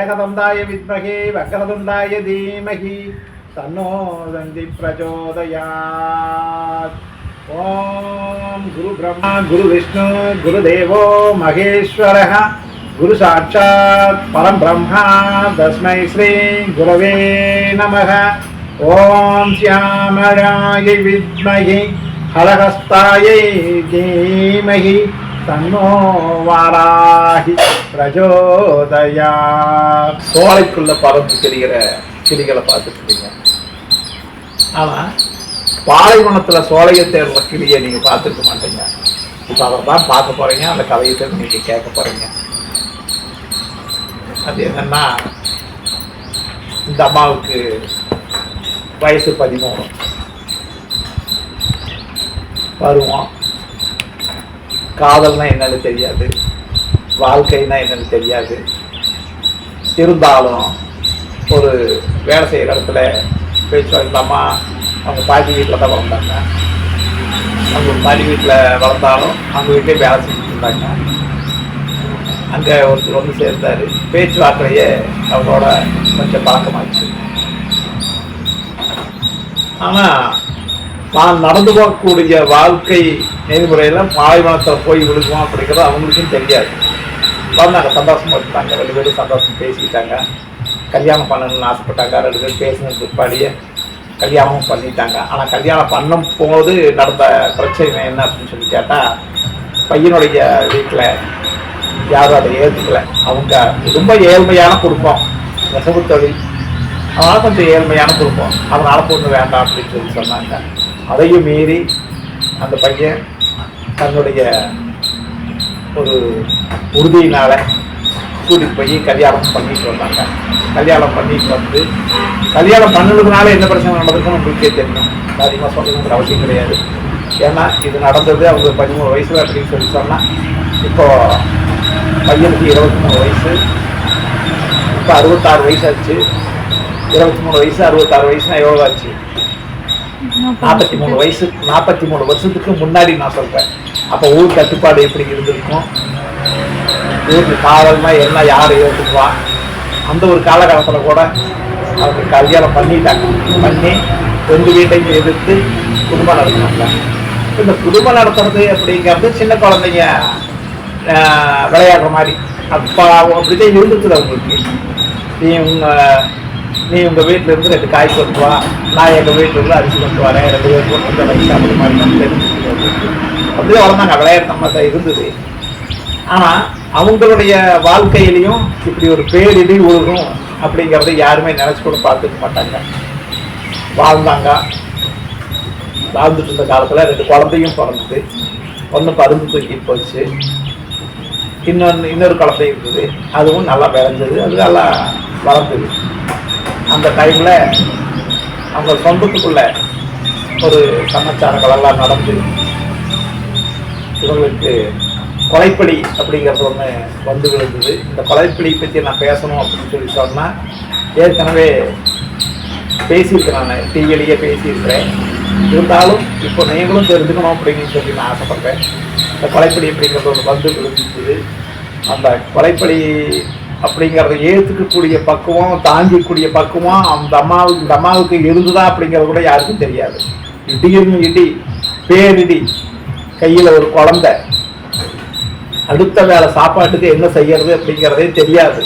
एकदन्ताय विद्महे वक्रतुण्डाय धीमहि तन्नो दन्ति विष्णु ॐ गुरुब्रह्मा गुरुविष्णु गुरुदेवो महेश्वरः गुरुसाक्षात् परं ब्रह्मा तस्मै श्रीगुरवे नमः ॐ श्यामराय विद्महि हरहस्तायै धीमहि தன்னோ வாராகி பிரஜோதயா சோலைக்குள்ள பறந்து தெரிகிற கிளிகளை பார்த்துட்டு இருக்கீங்க. ஆனா பாலைவனத்துல சோலையை தேடுற கிளியை நீங்க பார்த்துருக்க மாட்டீங்க. இப்போ அதை தான் பார்க்க போறீங்க அந்த கதையை தான் நீங்க கேட்க போறீங்க. அது என்னன்னா இந்த அம்மாவுக்கு வயசு பதிமூணு. வருவோம் காதல்னா என்னன்னு தெரியாது. வாழ்க்கைனா என்னன்னு தெரியாது. இருந்தாலும் ஒரு வேலை செய்கிற இடத்துல பேச்சு இல்லாமா அவங்க பாட்டி வீட்டில் தான் வளர்ந்தாங்க. அவங்க பாட்டி வீட்டில் வளர்ந்தாலும் அவங்க வீட்டிலே வேலை செஞ்சுட்டு இருந்தாங்க. அங்கே ஒருத்தர் வந்து சேர்ந்தார். பேச்சுவார்த்தையே அவங்களோட கொஞ்சம் பழக்கமாச்சு. ஆனால் தான் நடந்து போகக்கூடிய வாழ்க்கை நெறிமுறையில் பாலைவனத்தில் போய் விழுகுவோம் அப்படிங்கிறது அவங்களுக்கும் தெரியாது. வந்தாங்க சந்தோஷமாக இருந்தாங்க. ரெண்டு பேரும் சந்தோஷம் பேசிக்கிட்டாங்க கல்யாணம் பண்ணணும்னு ஆசைப்பட்டாங்க. ரெண்டு பேரும் பேசினது பிற்பாடியே கல்யாணமும் பண்ணிட்டாங்க. ஆனால் கல்யாணம் பண்ணும் போது நடந்த பிரச்சனை என்ன அப்படின்னு சொல்லி கேட்டால் பையனுடைய வீட்டில் யாரும் அதை ஏற்றுக்கலை அவங்க ரொம்ப ஏழ்மையான குடும்பம். நெசவு தொழில் அதனால் கொஞ்சம் ஏழ்மையான குடும்பம். அதனால் பொண்ணு வேண்டாம் அப்படின்னு சொல்லி சொன்னாங்க. அதையும் மீறி அந்த பையன் தன்னுடைய ஒரு உறுதியினால் கூட்டிகிட்டு போய் கல்யாணம் பண்ணிட்டு வந்தாங்க. கல்யாணம் பண்ணிட்டு வந்து கல்யாணம் பண்ணதுனால என்ன பிரச்சனை நடந்திருக்குன்னு உங்களுக்கே தெரியும். அதிகமாக சொல்லணுங்கிற அவசியம் கிடையாது. ஏன்னா இது நடந்தது அவங்க பதிமூணு வயசில் அப்படின்னு சொல்லி சொன்னால் இப்போ பையனுக்கு இருபத்தி மூணு வயசு இப்போ அறுபத்தாறு வயசு ஆச்சு. இருபத்தி மூணு வயசு அறுபத்தாறு வயசுனா எவ்வளோ ஆச்சு? நாற்பத்தி மூணு வயசு நாற்பத்தி மூணு வருஷத்துக்கு முன்னாடி நான் சொல்றேன். அப்போ ஊர் கட்டுப்பாடு எப்படி இருந்திருக்கும்? ஊருக்கு காவல்னா என்ன யார் ஏற்றுக்குவா அந்த ஒரு காலகட்டத்தில் கூட அவங்க கல்யாணம் பண்ணிட்டாங்க. பண்ணி ரெண்டு வீட்டையும் எதிர்த்து குடும்பம் நடத்தினாங்க. இந்த குடும்பம் நடத்துறது அப்படிங்கிறது சின்ன குழந்தைங்க விளையாடுற மாதிரி. அப்பா அப்படிதான் இருந்துச்சு அவங்களுக்கு. நீ உங்க நீ உங்க வீட்டுல இருந்து ரெண்டு காய் கொண்டு வா. நான் எங்க வீட்டுல இருந்து அரிசி கொண்டு வரேன். ரெண்டு பேரும் கொண்டு வந்து வயசு அப்படி மாதிரி தெரிஞ்சுக்கிட்டு அப்படியே வளர்ந்தாங்க. விளையாட்டு நம்ம தான் இருந்தது. ஆனால் அவங்களுடைய வாழ்க்கையிலையும் இப்படி ஒரு பேரிடி உழுகும் அப்படிங்கிறத யாருமே நினச்சி கூட பார்த்துக்க மாட்டாங்க. வாழ்ந்தாங்க. வாழ்ந்துட்டு இருந்த காலத்தில் ரெண்டு குழந்தையும் பிறந்தது. ஒன்று பருந்து தூக்கி போச்சு. இன்னொன்று இன்னொரு குழந்தை இருக்குது அதுவும் நல்லா விளைஞ்சது. அது நல்லா வளர்ந்தது. அந்த டைமில் அவங்க சொந்தத்துக்குள்ள ஒரு சமாச்சாரங்கள் எல்லாம் நடந்து இவங்களுக்கு கொலைப்படி அப்படிங்கிறது ஒன்று வந்து விழுந்தது. இந்த கொலைப்படி பற்றி நான் பேசணும் அப்படின்னு சொல்லி சொன்னால் ஏற்கனவே பேசியிருக்கிறேன் நான். டிவிலேயே பேசியிருக்கிறேன். இருந்தாலும் இப்போ நீங்களும் தெரிஞ்சுக்கணும் அப்படின்னு சொல்லி நான் ஆசைப்பட்றேன். இந்த கொலைப்படி அப்படிங்கிறது ஒன்று வந்து விழுந்தது. அந்த கொலைப்படி அப்படிங்கிறத ஏற்றுக்கக்கூடிய பக்குவம் தாங்கிக்கூடிய பக்குவம் அந்த அம்மாவுக்கு இந்த அம்மாவுக்கு இருந்ததா அப்படிங்கிறது கூட யாருக்கும் தெரியாது. இடியும் இடி? பேரிடி கையில் ஒரு குழந்த. அடுத்த வேலை சாப்பாட்டுக்கு என்ன செய்யறது அப்படிங்கிறதே தெரியாது.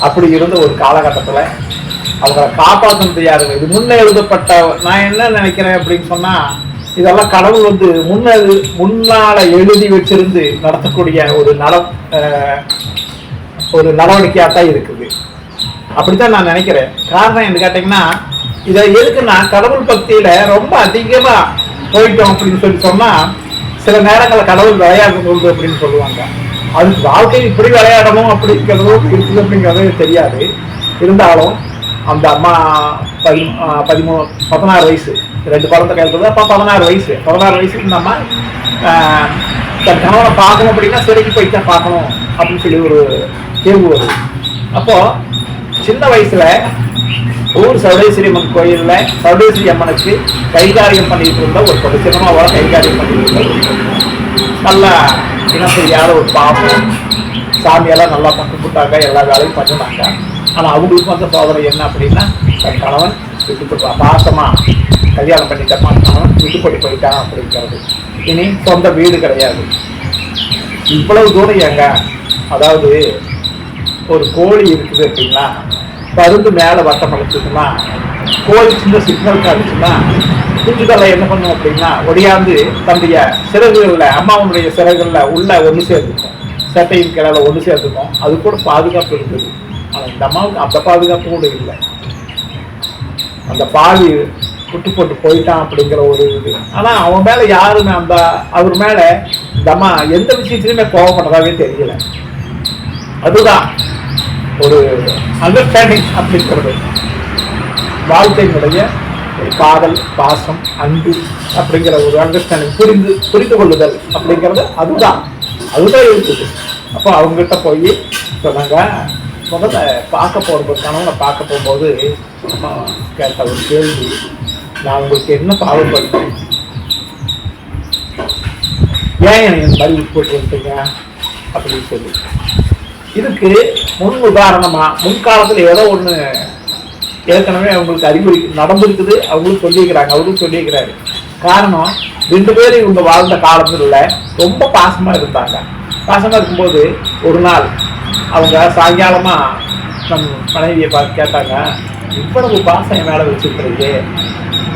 அப்படி இருந்த ஒரு காலகட்டத்தில் அவங்கள காப்பாற்றினது யாருங்க இது முன்ன எழுதப்பட்ட நான் என்ன நினைக்கிறேன் அப்படின்னு சொன்னா இதெல்லாம் கடவுள் வந்து முன்ன முன்னால் எழுதி வச்சிருந்து நடத்தக்கூடிய ஒரு நட அஹ், ஒரு நடவடிக்கையாக தான் இருக்குது. அப்படித்தான் நான் நினைக்கிறேன். காரணம் என்ன கேட்டிங்கன்னா இதை எதுக்குன்னா கடவுள் பக்தியில ரொம்ப அதிகமா போயிட்டோம் அப்படின்னு சொல்லி சொன்னா சில நேரங்களில் கடவுள் விளையாடுறது அப்படின்னு சொல்லுவாங்க. அது வாழ்க்கை இப்படி விளையாடணும் அப்படிங்கிறதும் இருக்குது அப்படிங்கிறது தெரியாது. இருந்தாலும் அந்த அம்மா பதி பதிமூணு பதினாறு வயசு ரெண்டு குழந்தை கையில் அப்போ பதினாறு வயசு. பதினாறு வயசுக்கு இந்த அம்மா தன் கணவனை பார்க்கணும் அப்படின்னா சிறைக்கு போய் தான் பார்க்கணும் அப்படின்னு சொல்லி ஒரு தேர்வு வருது அப்போ சின்ன வயசுல ஊர் சௌடேஸ்வரி அம்மன் கோயிலில் சௌடேஸ்வரி அம்மனுக்கு கைகாரியம் பண்ணிட்டு இருந்த ஒரு பொண்ணு சின்னமாவோட கைகாரியம் பண்ணிட்டு இருந்தோம் நல்லா இனம் தெரியாத ஒரு பாவம். சாமியெல்லாம் நல்லா கும்பிட்டாங்க எல்லா வேலையும் பண்ணினாங்க ஆனால் அவங்களுக்கு வந்த சோதனை என்ன அப்படின்னா தன் கணவன் விட்டு போட்டான் பாசமாக கல்யாணம் பண்ணிட்டமா கணவன் விட்டு போட்டு போயிட்டான் அப்படிங்கிறது. இனி சொந்த வீடு கிடையாது. இவ்வளவு தூரம் எங்க அதாவது ஒரு கோழி இருக்குது அப்படின்னா பருந்து மேலே வட்டம் அடிச்சதுன்னா கோழி சின்ன சிக்னல் காட்டுச்சுன்னா குஞ்சுகளை என்ன பண்ணும் அப்படின்னா ஒடியாந்து தன்னுடைய சிறகுகளில் அம்மாவுடைய சிறகுகளில் உள்ள ஒன்று சேர்த்துக்கும். சட்டையின் கிழல ஒன்று சேர்த்துக்கும். அது கூட பாதுகாப்பு இருந்தது. ஆனால் இந்த அம்மாவுக்கு அந்த பாதுகாப்பு கூட இல்லை. அந்த பால் விட்டு போட்டு போயிட்டான் அப்படிங்கிற ஒரு இது. ஆனால் அவன் மேலே யாருமே அந்த அவர் மேலே இந்த அம்மா எந்த விஷயத்துலையுமே கோவப்படுறதாவே தெரியல. அதுதான் ஒரு அண்டர்ஸ்டாண்டிங் அப்படிங்கிறது வாழ்க்கையினுடைய ஒரு காதல் பாசம் அன்பு அப்படிங்கிற ஒரு அண்டர்ஸ்டாண்டிங் புரிந்து புரிந்து கொள்ளுதல் அப்படிங்கிறது அதுதான். அதுதான் இருக்குது. அப்போ அவங்ககிட்ட போய் இப்போ நாங்கள் முதல்ல பார்க்க போகிறது கணவனை பார்க்க போகும்போது அம்மா கேட்ட ஒரு கேள்வி நான் உங்களுக்கு என்ன பாவம் பண்ணேன் ஏன் எனக்கு இந்த மாதிரி போட்டு வந்துட்டீங்க அப்படின்னு சொல்லி. இதுக்கு முன் உதாரணமாக முன்காலத்தில் ஏதோ ஒன்று ஏற்கனவே அவங்களுக்கு அறிகுறி நடந்திருக்குது. அவங்களும் சொல்லியிருக்கிறாங்க அவரும் சொல்லியிருக்கிறாரு. காரணம் ரெண்டு பேரும் இவங்க வாழ்ந்த காலத்தில் ரொம்ப பாசமாக இருந்தாங்க. பாசமாக இருக்கும்போது ஒரு நாள் அவங்க சாயங்காலமாக நம் மனைவியை பார்த்து கேட்டாங்க இவ்வளவு பாசம் என் மேலே வச்சுருக்கிறது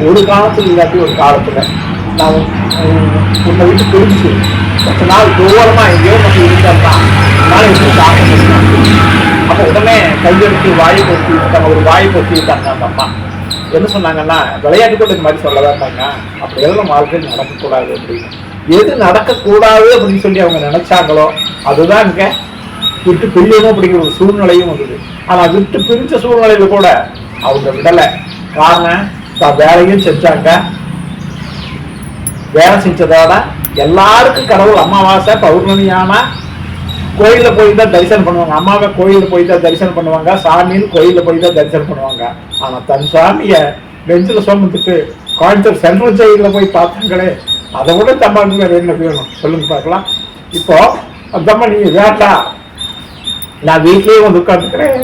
ஒரு காலத்தில் இல்லாட்டி ஒரு காலத்தில் நான் உன்- உன்னை விட்டு பிரிஞ்சு கொஞ்ச நாள் தூரமா எங்கேயோ நம்ம இருந்தா என்னால எப்படி தாக்க முடியும் அப்போ உடனே கையெடுத்து வாய் பொத்தி விட்டாங்க ஒரு வாய் பொத்தி விட்டாங்க அந்த அம்மா. என்ன சொன்னாங்கன்னா விளையாட்டு கூட இந்த மாதிரி சொல்லதான் இருந்தாங்க அப்படி எல்லாம் வாழ்க்கையில் நடக்கக்கூடாது அப்படின்னு. எது நடக்கக்கூடாது அப்படின்னு சொல்லி அவங்க நினைச்சாங்களோ அதுதான் இங்க விட்டு பிரியணும் அப்படிங்கிற ஒரு சூழ்நிலையும் வந்தது. ஆனா விட்டு பிரிஞ்ச சூழ்நிலையில கூட அவங்க விடலை. காரணம் தான் வேலையும் செஞ்சாங்க. வேலை செஞ்சதோட எல்லாருக்கும் கடவுள் அமாவாசை பௌர்ணமி கோயிலில் கோயில்ல போய் தான் தரிசனம் பண்ணுவாங்க. அம்மாவை கோயிலில் போய் தான் தரிசனம் பண்ணுவாங்க. சாமின்னு கோயிலில் போய் தான் தரிசனம் பண்ணுவாங்க. ஆனால் தன் சாமியை பெஞ்சில் சுமந்துட்டு கோயம்புத்தூர் சென்ட்ரல் ஜெயிலில் போய் பார்த்தாங்களே அதை விட தம்மாவுக்கு வேற என்ன வேணும்? சொல்லுங்க பார்க்கலாம். இப்போ தம்மா அம்மா வேட்டா. நான் வீட்லேயே வந்து உட்காந்துக்கிறேன்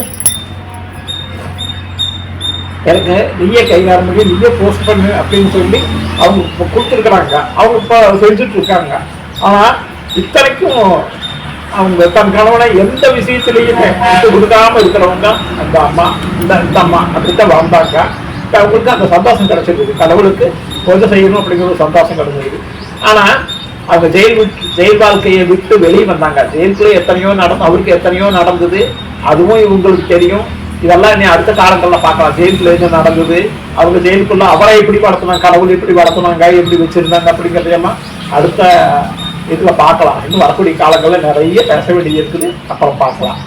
எனக்கு நீயே கைகாரம் முடியும் நீயே போஸ்ட் பண்ணு அப்படின்னு சொல்லி அவங்க இப்போ கொடுத்துருக்குறாங்க. அவங்க இப்போ செஞ்சுட்டு இருக்காங்க. ஆனால் இத்தனைக்கும் அவங்க தன் கணவனை எந்த விஷயத்திலையுமே விட்டு கொடுக்காம இருக்கிறவங்க அந்த அம்மா இந்த இந்த அம்மா அப்படித்தான் வாழ்ந்தாங்க. அவங்களுக்கு அந்த சந்தோஷம் கிடைச்சிருக்கு கடவுளுக்கு கொஞ்சம் செய்யணும் அப்படிங்கிற ஒரு சந்தோஷம் கிடைச்சிருக்கு ஆனால் அவங்க ஜெயில் விட்டு ஜெயில் வாழ்க்கையை விட்டு வெளியே வந்தாங்க. ஜெயிலுக்குள்ளே எத்தனையோ நடந்து அவருக்கு எத்தனையோ நடந்தது. அதுவும் இவங்களுக்கு தெரியும். இதெல்லாம் நீ அடுத்த காலங்களில் பார்க்கலாம். ஜெயிலுக்குள்ள என்ன நடந்தது? அவங்க ஜெயிலுக்குள்ள அவரை எப்படி வளர்த்தினாங்க கடவுள் எப்படி வளர்த்துனாங்க? எப்படி வச்சிருந்தாங்க? அப்படிங்கிறதையெல்லாம் அடுத்த இதில் பார்க்கலாம். இன்னும் வரக்கூடிய காலங்களில் நிறைய பேச வேண்டியது இருக்குது. அப்புறம் பார்க்கலாம்.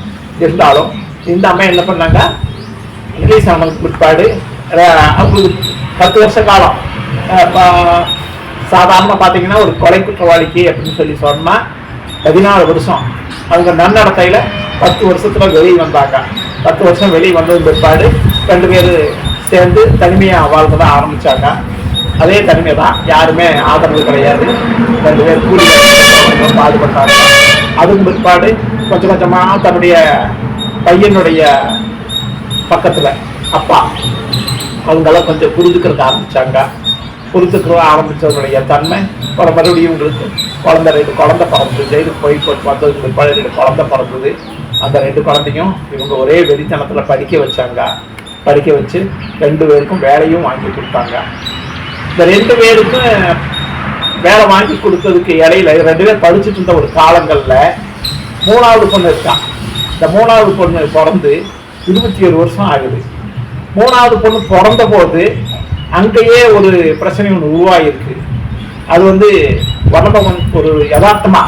இருந்தாலும் இந்த அம்மா என்ன பண்ணாங்க? இங்கிலீஷ் ஆனதுக்கு பிற்பாடு அவங்களுக்கு பத்து வருஷ காலம். சாதாரணமாக பார்த்தீங்கன்னா ஒரு கொலை குற்றவாளிக்கு அப்படின்னு சொல்லி சொன்னால் பதினாலு வருஷம். அவங்க நன்னடத்தையில் பத்து வருஷத்தில் வெளியே வந்தாங்க. பத்து வருஷம் வெளியே வந்தது பிற்பாடு ரெண்டு பேர் சேர்ந்து தனிமையாக வாழ்க்கை தான் ஆரம்பிச்சாங்க. அதே தனிமை தான் யாருமே ஆதரவு கிடையாது. ரெண்டு பேர் கூலி பாடுபட்டாங்க. அதுக்கு பிற்பாடு கொஞ்சம் கொஞ்சமாக தன்னுடைய பையனுடைய பக்கத்தில் அப்பா அவங்கெல்லாம் கொஞ்சம் புரிஞ்சுக்கிறதுக்கு ஆரம்பித்தாங்க புரிஞ்சுக்கிற ஆரம்பித்தவருடைய தன்மை ஒரு மறுபடியும் உங்களுக்கு குழந்த ரெண்டு குழந்தை பிறந்தது. ஜெயிலுக்கு போய் போய் வந்ததுக்கு பிற்பாடு ரெண்டு குழந்தை பிறந்தது. அந்த ரெண்டு குழந்தையும் இவங்க ஒரே வெறித்தனத்தில் படிக்க வச்சாங்க. படிக்க வச்சு ரெண்டு பேருக்கும் வேலையும் வாங்கி கொடுத்தாங்க. இந்த ரெண்டு பேருக்கும் வேலை வாங்கி கொடுத்ததுக்கு இடையில ரெண்டு பேர் படிச்சுட்டு இருந்த ஒரு காலங்களில் மூணாவது பொண்ணு இருக்கான் இந்த மூணாவது பொண்ணு பிறந்து இருபத்தி ஏழு வருஷம் ஆகுது. மூணாவது பொண்ணு பிறந்த போது அங்கேயே ஒரு பிரச்சனை ஒன்று உருவாகிருக்கு அது வந்து உடம்ப கொஞ்சம் ஒரு யதார்த்தமா.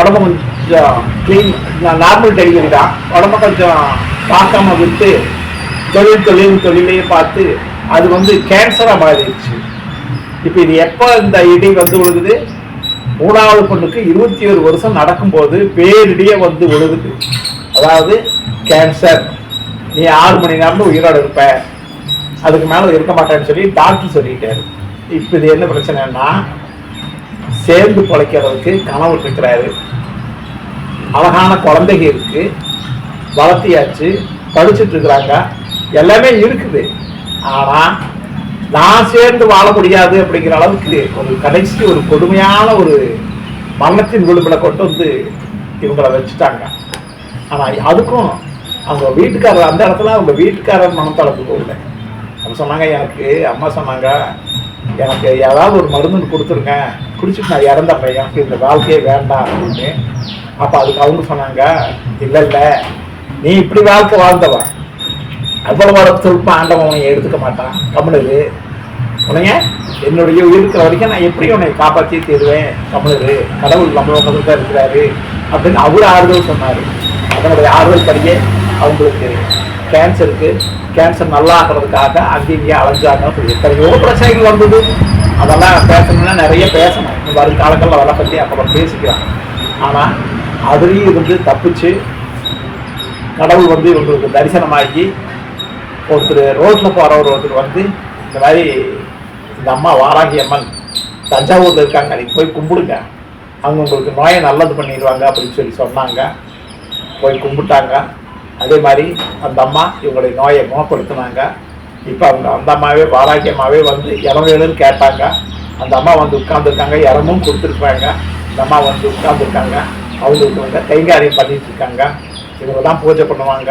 உடம்ப கொஞ்சம் க்ளீன் நார்மல் டெலிவரி தான். உடம்ப கொஞ்சம் பார்க்காம விட்டு தொழில் தொழில் தொழிலையே பார்த்து அது வந்து கேன்சராக மாறிடுச்சு. இப்போ இது எப்போ இந்த இடி வந்து விழுகுது? மூணாவது பொண்ணுக்கு இருபத்தி ஒரு வருஷம் நடக்கும்போது பேரிடியே வந்து விழுகுது. அதாவது கேன்சர் நீ ஆறு மணி நேரம் உயிரோடு இருப்ப. அதுக்கு மேலே இருக்க மாட்டேன்னு சொல்லி டாக்டர் சொல்லிட்டாரு. இப்போ இது என்ன பிரச்சனைன்னா சேர்ந்து பிழைக்கிறதுக்கு கணவர் இருக்கிறாரு அழகான குழந்தைங்க இருக்கு. வளர்த்தியாச்சு. படிச்சுட்டு இருக்கிறாங்க. எல்லாமே இருக்குது. ஆனால் நான் சேர்ந்து வாழ முடியாது அப்படிங்கிற அளவுக்கு ஒரு கடைசி ஒரு கொடுமையான ஒரு மரணத்தின் விளிம்பில் கொண்டு வந்து இவங்களை வச்சுட்டாங்க. ஆனால் அதுக்கும் அவங்க வீட்டுக்காரர் அந்த இடத்துல அவங்க வீட்டுக்காரர் மனத்தளத்துக்கு போகல. அவங்க சொன்னாங்க எனக்கு அம்மா சொன்னாங்க எனக்கு ஏதாவது ஒரு மருந்து கொடுத்துருங்க. குடிச்சிட்டு நான் இறந்தப்பேன் எனக்கு இந்த வாழ்க்கையே வேண்டாம் அப்படின்னு. அப்போ அதுக்கு அவங்க சொன்னாங்க இல்லை இல்லை. நீ இப்படி வாழ்க்கை வாழ்ந்தவன் அவ்வளோ வர சொல்ப ஆண்டவன் உன்னை எடுத்துக்க மாட்டான். தமிழர். உனைய என்னுடைய உயிர் இருக்கிற வரைக்கும் நான் எப்படி உன்னை காப்பாற்றி தீருவேன் தமிழரு. கடவுள் நம்மளோட தான் இருக்கிறாரு. அப்படின்னு அவர் ஆறுதல் சொன்னார். அதனுடைய ஆறுதல் படியே அவங்களுக்கு கேன்சருக்கு கேன்சர் நல்லா ஆகிறதுக்காக அங்கேயும் இங்கேயும் அலைஞ்சாங்க எத்தனையோ பிரச்சனைகள் வந்தது. அதெல்லாம் பேசணும்னா நிறைய பேசணும். இந்த வரும் காலங்களில் அதெல்லாம் பற்றி அப்புறம் பேசிக்கலாம். ஆனால் அதுலேயும் இருந்து தப்பிச்சு கடவுள் வந்து இவங்களுக்கு தரிசனமாகி ஒருத்தர் ரோட்டில் போகிறவர் ஒருத்தர் வந்து இந்த மாதிரி இந்த அம்மா வாராகி அம்மன் தஞ்சாவூரில் இருக்காங்க. நீங்கள் போய் கும்பிடுங்க. அவங்க உங்களுக்கு நோயை நல்லது பண்ணிடுவாங்க அப்படின்னு சொல்லி சொன்னாங்க. போய் கும்பிட்டாங்க. அதே மாதிரி அந்த அம்மா இவங்களுடைய நோயை குணப்படுத்தினாங்க. இப்போ அவங்க அந்த அம்மாவே பாராக்கியமாகவே வந்து இடம் வேணும்னு கேட்டாங்க. அந்த அம்மா வந்து உட்காந்துருக்காங்க இடமும் கொடுத்துருக்காங்க இந்த அம்மா வந்து உட்காந்துருக்காங்க அவங்களுக்கு வந்து கைங்காரியம் பண்ணிட்டு இருக்காங்க. இவங்க தான் பூஜை பண்ணுவாங்க.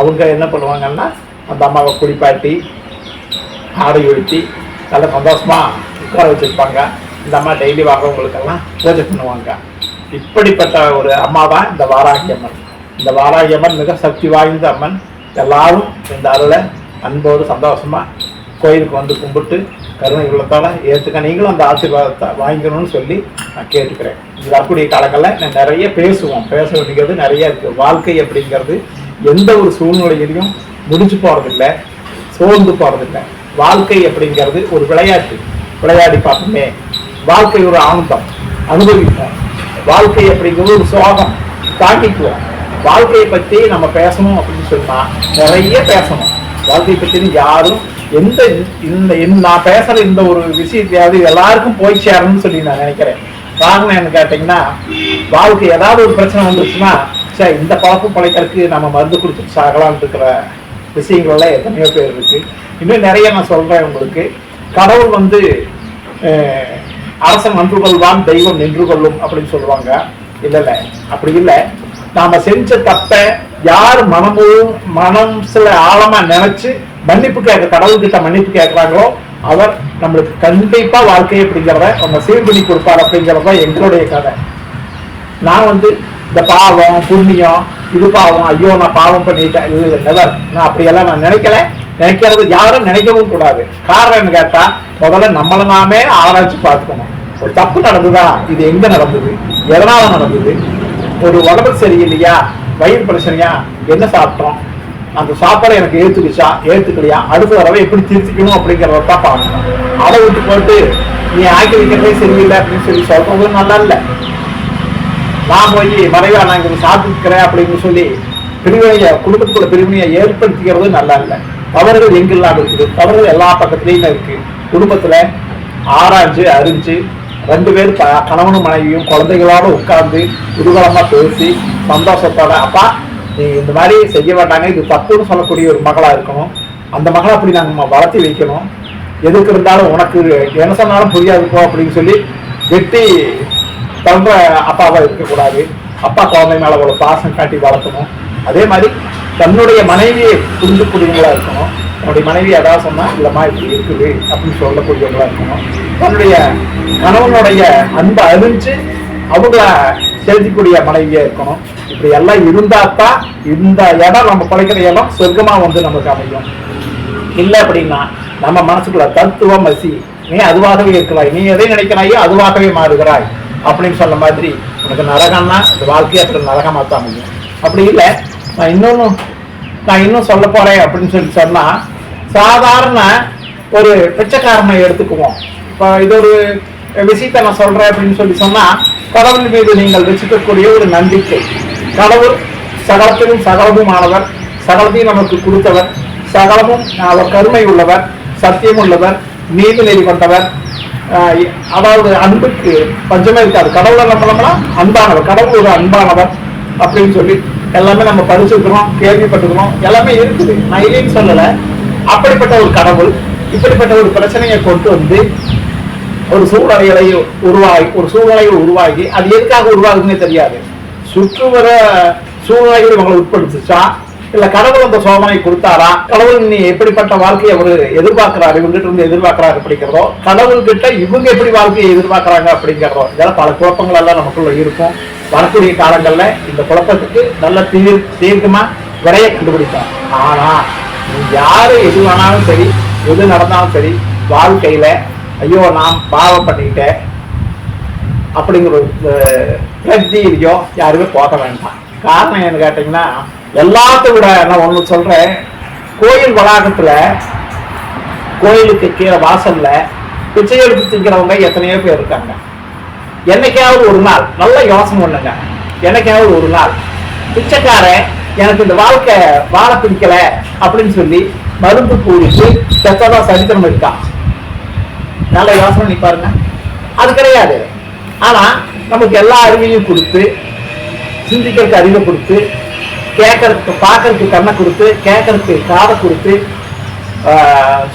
அவங்க என்ன பண்ணுவாங்கன்னா அந்த அம்மாவை குளிப்பாட்டி ஆடை உடுத்தி நல்ல சந்தோஷமாக உட்கார வச்சுருப்பாங்க. இந்த அம்மா டெய்லி வர்றவங்களுக்கெல்லாம் பூஜை பண்ணுவாங்க. இப்படிப்பட்ட ஒரு அம்மா தான் இந்த வாராகி அம்மன். இந்த வாராகி அம்மன் மிக சக்தி வாய்ந்த அம்மன். எல்லாரும் இந்த அருளை அன்போடு சந்தோஷமா கோயிலுக்கு வந்து கும்பிட்டு கருணை உள்ளத்தால் ஏற்றுக்க நீங்களும் அந்த ஆசீர்வாதத்தை வாங்கிக்கணும்னு சொல்லி நான் கேட்டுக்கிறேன். இது வரக்கூடிய காலங்களில் நான் நிறைய பேசுவோம். பேச வேண்டியது நிறைய இருக்குது வாழ்க்கை அப்படிங்கிறது எந்த ஒரு சூழ்நிலையிலையும் முடிஞ்சு போறதில்லை சோர்ந்து போகிறதில்லை வாழ்க்கை அப்படிங்கிறது ஒரு விளையாட்டு. விளையாடி பார்ப்போமே. வாழ்க்கை ஒரு ஆனந்தம். அனுபவிப்போம். வாழ்க்கை அப்படிங்கிறது ஒரு சோகம். தாக்கிக்குவோம் வாழ்க்கையை பற்றி நம்ம பேசணும் அப்படின்னு சொன்னால் நிறைய பேசணும். வாழ்க்கையை பற்றினு யாரும் எந்த இந்த நான் பேசுகிற இந்த ஒரு விஷயத்தையாவது எல்லாருக்கும் போய் சேரணும்னு சொல்லி நான் நினைக்கிறேன். காரணம் என்ன கேட்டிங்கன்னா வாழ்க்கை ஏதாவது ஒரு பிரச்சனை வந்துருச்சுன்னா சார் இந்த பழப்பு பழைக்கிறதுக்கு நம்ம மருந்து கொடுத்துட்டு சாகலாம்னு இருக்கிற விஷயங்கள்லாம் எத்தனையோ பேர் இருக்கு. இன்னும் நிறைய நான் சொல்கிறேன் உங்களுக்கு. கடவுள் வந்து அரசன் நன்று கொள்வான் தெய்வம் நின்று கொள்ளும் அப்படின்னு சொல்லுவாங்க. இல்லை இல்லை. அப்படி இல்லை. நாம செஞ்ச தப்ப யார் மனமும் மனம் சில ஆழமா நினைச்சு மன்னிப்பு கேட்க கடவுள்கிட்ட மன்னிப்பு கேட்கிறாங்களோ அவர் நம்மளுக்கு கண்டிப்பா வாழ்க்கை அப்படிங்கிறத அவங்க சீர் பண்ணி கொடுப்பார் அப்படிங்கிறது தான் எங்களுடைய கதை. நான் வந்து இந்த பாவம் புண்ணியம் இது பாவம் ஐயோ நான் பாவம் பண்ணிட்டேன் இது நெவர் நான் அப்படியெல்லாம் நான் நினைக்கல. நினைக்கிறது யாரும் நினைக்கவும் கூடாது. காரணம் கேட்டா முதல்ல நம்மளை நாமே ஆராய்ச்சி பார்த்துக்கணும். ஒரு தப்பு நடந்ததா? இது எங்க நடந்தது? எதனால நடந்தது? ஒரு உடம்பு சரியில்லையா? வயிறு பிரச்சனையா? என்ன சாப்பிட்டோம்? அந்த சாப்பாடை எனக்கு ஏத்துக்குச்சா? ஏத்துக்கலையா? அடுத்த தடவை எப்படி திருத்திக்கணும் அப்படிங்கிறத தான் பார்க்கணும். அதை விட்டு போட்டு நீ ஆக்கி வைக்கிறதே சரியில்லை அப்படின்னு சொல்லி சொல்றவங்களும் நல்லா இல்லை. நான் போய் மறைவா நான் இங்க சாப்பிட்டுக்கிறேன் அப்படின்னு சொல்லி பிரிவினைய குடும்பத்துக்குள்ள பிரிவினையை ஏற்படுத்திக்கிறது நல்லா இல்லை. தவறுகள் எங்கெல்லாம் இருக்குது. தவறுகள் எல்லா பக்கத்துலயும் இருக்கு. குடும்பத்துல ஆராய்ஞ்சு அறிஞ்சு ரெண்டு பேரும் கணவனும் மனைவியும் குழந்தைகளோட உட்கார்ந்து குதூகலமா பேசி சந்தோஷத்தோட அப்பா நீ இந்த மாதிரி செய்ய மாட்டாங்க இது தப்புன்னு சொல்லக்கூடிய ஒரு மகளா இருக்கணும். அந்த மகளை அப்படி நாங்க வளர்த்தி வைக்கணும். எதுக்கு இருந்தாலும் உனக்கு என்ன சொன்னாலும் புரியாது போ அப்படின்னு சொல்லி வெட்டி தகுந்த அப்பாவா இருக்கக்கூடாது. அப்பா குழந்தை மேல அவ்வளவு பாசம் காட்டி வளர்த்தணும் அதே மாதிரி தன்னுடைய மனைவியை புரிந்துக்கூடியவங்களா இருக்கணும். என்னுடைய மனைவி அதாவது சொன்னா இல்லம்மா இப்படி இருக்குது அப்படின்னு சொல்லக்கூடியவங்களா இருக்கணும். தன்னுடைய கணவனுடைய அன்பை அறிஞ்சு அவங்கள செலுத்தக்கூடிய மனைவியா இருக்கணும். இப்படி எல்லாம் இருந்தால் தான் இந்த இடம் நம்ம பிழைக்கிற இடம் சொர்க்கமா வந்து நமக்கு அமையும். இல்லை அப்படின்னா நம்ம மனசுக்குள்ள தத்துவம் மசி நீ அதுவாகவே இருக்கிறாய் நீ எதை நினைக்கிறாயோ அதுவாகவே மாறுகிறாய் அப்படின்னு சொன்ன மாதிரி உனக்கு நரகம்னா இந்த வாழ்க்கையை அப்புறம் நரகமாக தான் முடியும் அப்படி இல்லை நான் இன்னொன்று நான் இன்னும் சொல்ல போறேன் அப்படின்னு சொல்லி சொன்னா சாதாரண ஒரு பிச்சைக்காரனை எடுத்துக்குவோம். இப்போ இது ஒரு விஷயத்தை நான் சொல்கிறேன் அப்படின்னு சொல்லி சொன்னால் கடவுள் மீது நீங்கள் வச்சுக்கக்கூடிய ஒரு நம்பிக்கை. கடவுள் சகலத்திலும் சகலமுமானவர் சகலத்தையும் நமக்கு கொடுத்தவர் சகலமும் அவர் கருணை உள்ளவர் சத்தியம் உள்ளவர் நீதி நெறி கொண்டவர் அதாவது அன்புக்கு பஞ்சமே இருக்காது. கடவுளை நம்பலாம்னா அன்பானவர் கடவுள் ஒரு அன்பானவர் அப்படின்னு சொல்லி எல்லாமே நம்ம படிச்சிருக்கிறோம் கேள்விப்பட்டிருக்கிறோம் எல்லாமே இருக்குது. நான் இல்லைன்னு சொல்லலை. அப்படிப்பட்ட ஒரு கடவுள் இப்படிப்பட்ட ஒரு பிரச்சனையை கொண்டு வந்து ஒரு சூழ்நிலைகளை உருவாகி ஒரு சூழ்நிலையை உருவாகி அது எதுக்காக உருவாகுதுன்னே தெரியாது. சுற்றுவர சூழ்நிலைகள் இவங்களை உட்படுத்துச்சா? இல்ல கடவுள் அந்த சோதனை கொடுத்தாரா? கடவுள் நீ எப்படிப்பட்ட வாழ்க்கையை அவர் எதிர்பார்க்கிறாரு? இவங்ககிட்ட இருந்து எதிர்பார்க்கிறாரு அப்படிங்கிறதோ கடவுள் கிட்ட இவங்க எப்படி வாழ்க்கையை எதிர்பார்க்கிறாங்க அப்படிங்கிறதோ இதெல்லாம் பல குழப்பங்கள் எல்லாம் நமக்குள்ள இருக்கும். வரக்கூடிய காலங்கள்ல இந்த குழப்பத்துக்கு நல்ல தீர் தீர்க்கமா விரைய கண்டுபிடிப்பார் ஆனா யாரு எது வேணாலும் சரி எது நடந்தாலும் சரி வாழ்க்கையில ஐயோ நான் பாவம் பண்ணிக்கிட்டேன் அப்படிங்கிற ஒரு பிரதியோ யாருமே போக வேண்டாம். காரணம் என்ன கேட்டிங்கன்னா எல்லாத்த விட நான் ஒன்று சொல்கிறேன் கோயில் வளாகத்துல கோயிலுக்கு கீழே வாசல்ல பிச்சை எடுத்து திங்கிறவங்க எத்தனையோ பேர் இருக்காங்க. என்னைக்காவது ஒரு நாள் நல்ல யோசனை பண்ணுங்க. என்னைக்காவது ஒரு நாள் பிச்சைக்காரன் எனக்கு இந்த வாழ்க்கை வாழ பிடிக்கல அப்படின்னு சொல்லி மருந்து கூடிட்டு செத்ததா சரித்திரம் இருக்கா? நல்ல யோசனை நீ பாருங்க. அது கிடையாது. ஆனா நமக்கு எல்லா அறிவையும் கொடுத்து சிந்திக்கிறதுக்கு அறிவை கொடுத்து கேட்கறதுக்கு பார்க்கறதுக்கு கண்ணை கொடுத்து கேட்கறதுக்கு காதை கொடுத்து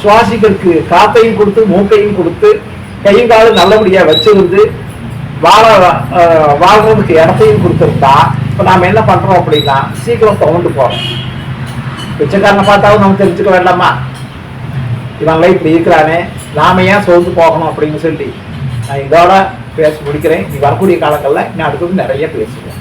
சுவாசிக்கிறதுக்கு காத்தையும் கொடுத்து மூக்கையும் கொடுத்து கையும் காலும் நல்லபடியாக வச்சிருந்து வாழ ஆஹ், வாழ்றதுக்கு இடத்தையும் கொடுத்துருந்தா இப்போ நாம் என்ன பண்ணுறோம் அப்படின்னா சீக்கிரம் துவண்டு போகிறோம் பிச்சைக்காரனை பார்த்தாலும் நம்ம தெரிஞ்சுக்க வேண்டாமா? இவங்களே இப்படி இருக்கிறானே நாம ஏன் சோர்ந்து போகணும் அப்படின்னு சொல்லி நான் இதோட பேசி முடிக்கிறேன். நீ வரக்கூடிய காலங்களில் நான் அடுத்தது நிறைய பேசுவேன்